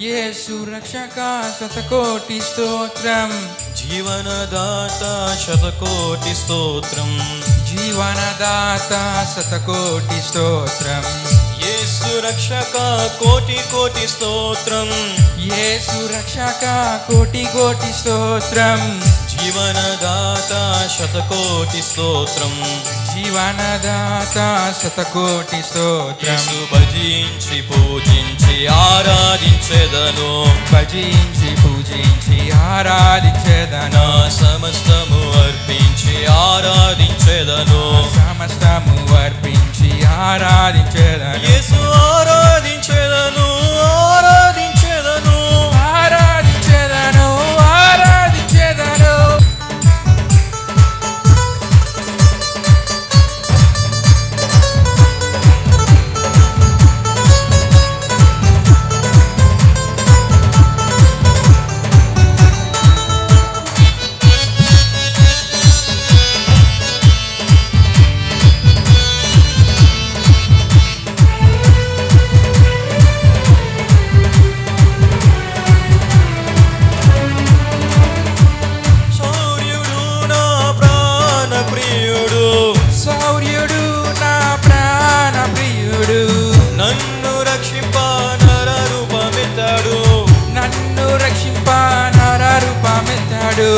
యేసు రక్షక శతకోటి స్తోత్రం. జీవనదాత శతకోటి స్తోత్రం. జీవనదాత శతకోటి స్తోత్రం. యేసు రక్షక కోటి కోటి స్తోత్రం. యేసు రక్షక కోటి కోటి స్తోత్రం. జీవనదాత శతకోటి స్తోత్రం. జీవనదాత శతకోటి స్తోత్రం. భజించి పూజించి ఆరాధించెదను. భజించి పూజించి ఆరాధించేదను. సమస్తము అర్పించి ఆరాధించెదను. సమస్తము అర్పించి ఆరాధించేదను. యేసు ఆరాధించెదను రక్షింప నర రూపమెత్తాడు నన్ను రక్షింప నర రూపమెత్తాడు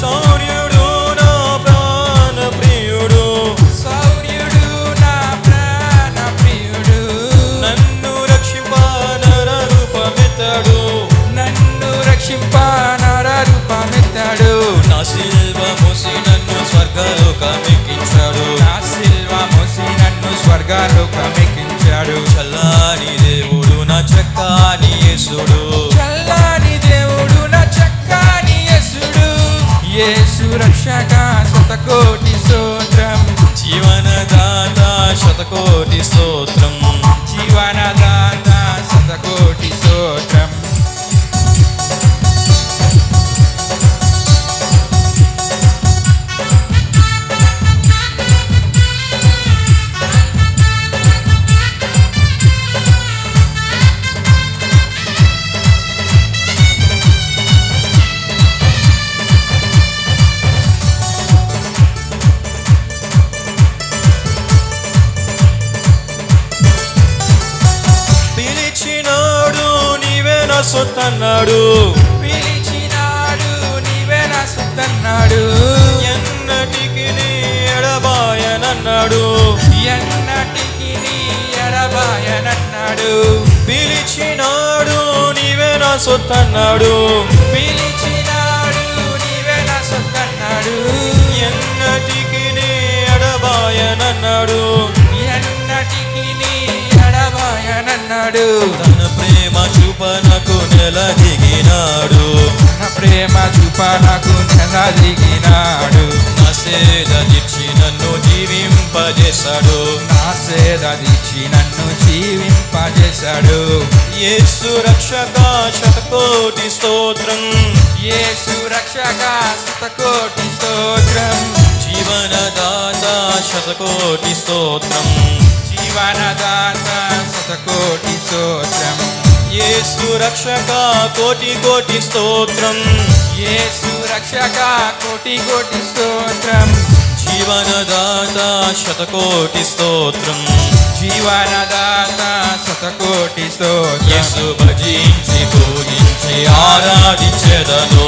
శౌర్యుడు నా ప్రాణ ప్రియుడు. శౌర్యుడు నా ప్రాణ ప్రియుడు. నన్ను రక్షింప నర రూపమెత్తాడు నన్ను రక్షింప నర రూపమెత్తాడు నా శిల్వ మూసి నన్ను స్వర్గలోకమెక్కించాడు. నన్ను స్వర్గాలోకమెక్కించాడు చల్లాని దేవుడు నా చక్కాని యేసుడు. చల్లని దేవుడు నా చక్కని యేసుడు. యేసు రక్షక శతకోటి స్తోత్రం. జీవనదాత శతకోటి సొత్తన్నాడు. పిలిచినాడు నీవే నా సుత్తన్నాడు. ఎన్నటికి నీ ఎడబాయనన్నాడు. ఎన్నటికి నీ ఎడబాయనన్నాడు. పిలిచినాడు నీవే నా సొత్తన్నాడు. పిలిచినాడు నీవే నా సుత్తన్నాడు. ఎన్నటికి నీ ఎడబాయనన్నాడు. చూపనకు నెల దిగినాడు. నా ప్రేమ చూప నాకు నెల దిగినాడు. నా సేద నన్ను జీవింపజేశాడు. నా సేద దీచి నన్ను జీవింపజేశాడు. యేసు రక్షక శతకోటి స్తోత్రం. యేసు రక్షక శతకోటి స్తోత్రం. జీవనదాత శతకోటి స్తోత్రం. జీవనదాత శతకోటి స్తోత్రం. యేసు రక్షక కోటి కోటి స్తోత్రం. యేసు రక్షక కోటి కోటి స్తోత్రం. జీవనదాత శతకోటి స్తోత్రం. జీవనదాత శతకోటి స్తోత్రం. యేసు భజించి పూజించి ఆరాధించెదను.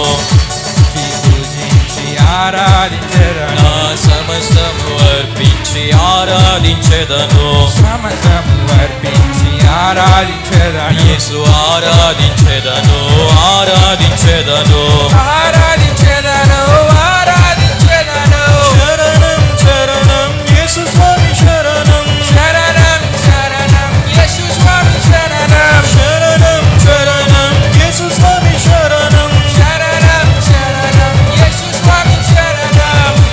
పూజించి ఆరాధించరణ నా సమస్తము అర్పించి ఆరాధించెదను. సమసము అర్పించి ఆరాధించేదను యేసు ఆరాధించేదను ఆరాధించేదను. ఆరాధించేదను.